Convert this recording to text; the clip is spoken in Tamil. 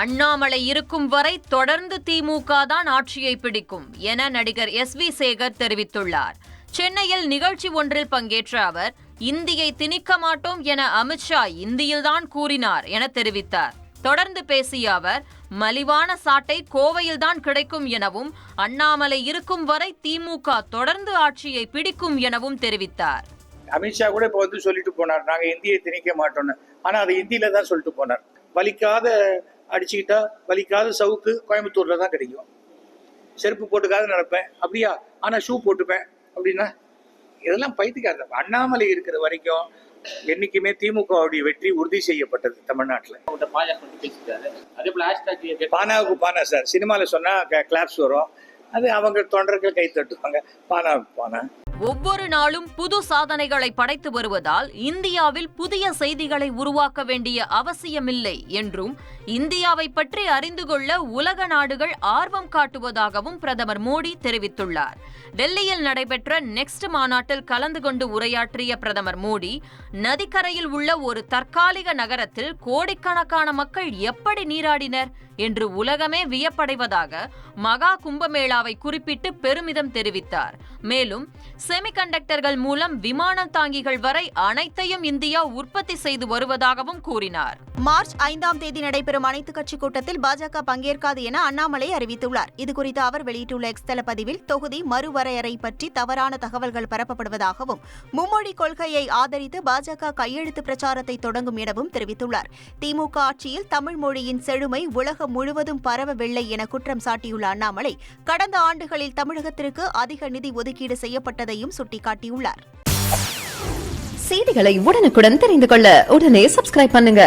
அண்ணாமலை இருக்கும் வரை தொடர்ந்து திமுக தான் ஆட்சியை பிடிக்கும் என நடிகர் எஸ் வி சேகர் தெரிவித்துள்ளார். சென்னையில் நிகழ்ச்சி ஒன்றில் பங்கேற்ற அவர் இந்தியை திணிக்க மாட்டோம் என அமித்ஷா இந்தியில்தான் கூறினார் என தெரிவித்தார். தொடர்ந்து பேசிய அவர் மலிவான சாட்டை கோவையில்தான் கிடைக்கும் எனவும் அண்ணாமலை இருக்கும் வரை திமுக தொடர்ந்து ஆட்சியை பிடிக்கும் எனவும் தெரிவித்தார். அமித்ஷா கூட இப்போ வந்து சொல்லிட்டு போனார் நாங்க இந்தியை திணிக்க மாட்டோம்னு. ஆனா அது இந்தியில தான் சொல்லிட்டு போனார். வலிக்காத அடிச்சுக்கிட்டா வலிக்காத சவுக்கு கோயம்புத்தூர்ல தான் கிடைக்கும். செருப்பு போட்டுக்காத நடப்பேன். அப்படியா? ஆனா ஷூ போட்டுப்பேன். அப்படின்னா இதெல்லாம் பைத்தியக்காரன் அண்ணாமலை இருக்கிற வரைக்கும் என்னைக்குமே திமுகவுடைய வெற்றி உறுதி செய்யப்பட்டது தமிழ்நாட்டுல. பானாவுக்கு பானா சார். சினிமால சொன்னா கிளாப்ஸ் வரும். அது அவங்க தொண்டர்கள் கை தட்டுவாங்க. பானாவுக்கு பானா. ஒவ்வொரு நாளும் புது சாதனைகளை படைத்து வருவதால் இந்தியாவில் புதிய செய்திகளை உருவாக்க வேண்டிய அவசியமில்லை என்றும் இந்தியாவை பற்றி அறிந்து கொள்ள உலக நாடுகள் ஆர்வம் காட்டுவதாகவும் பிரதமர் மோடி தெரிவித்துள்ளார். டெல்லியில் நடைபெற்ற நெக்ஸ்ட் மாநாட்டில் கலந்து கொண்டு உரையாற்றிய பிரதமர் மோடி நதிக்கரையில் உள்ள ஒரு தற்காலிக நகரத்தில் கோடிக்கணக்கான மக்கள் எப்படி நீராடினர்? என்று உலகமே வியப்படைவதாக மகா கும்பமேளாவை குறிப்பிட்டு பெருமிதம் தெரிவித்தார். மேலும் செமிகண்டக்டர்கள் மூலம் விமானம் தாங்கிகள் வரை அனைத்தையும் இந்தியா உற்பத்தி செய்து வருவதாகவும் கூறினார். மார்ச் ஐந்தாம் தேதி நடைபெறும் அனைத்துக் கட்சி கூட்டத்தில் பாஜக பங்கேற்காது என அண்ணாமலை அறிவித்துள்ளார். இதுகுறித்து அவர் வெளியிட்டுள்ள எக்ஸ்தல பதிவில் தொகுதி மறுவரையறை பற்றி தவறான தகவல்கள் பரப்பப்படுவதாகவும் மும்மொழி கொள்கையை ஆதரித்து பாஜக கையெழுத்து பிரச்சாரத்தை தொடங்கும் எனவும் தெரிவித்துள்ளார். திமுக ஆட்சியில் தமிழ் மொழியின் செழுமை உலகம் முழுவதும் பரவவில்லை என குற்றம் சாட்டியுள்ள அண்ணாமலை கடந்த ஆண்டுகளில் தமிழகத்திற்கு அதிக நிதி ஒதுக்கீடு செய்யப்பட்டதையும் சுட்டிக்காட்டியுள்ளார். செய்திகளை உடனுக்குடன் தெரிந்து கொள்ள உடனே சப்ஸ்கிரைப் பண்ணுங்க.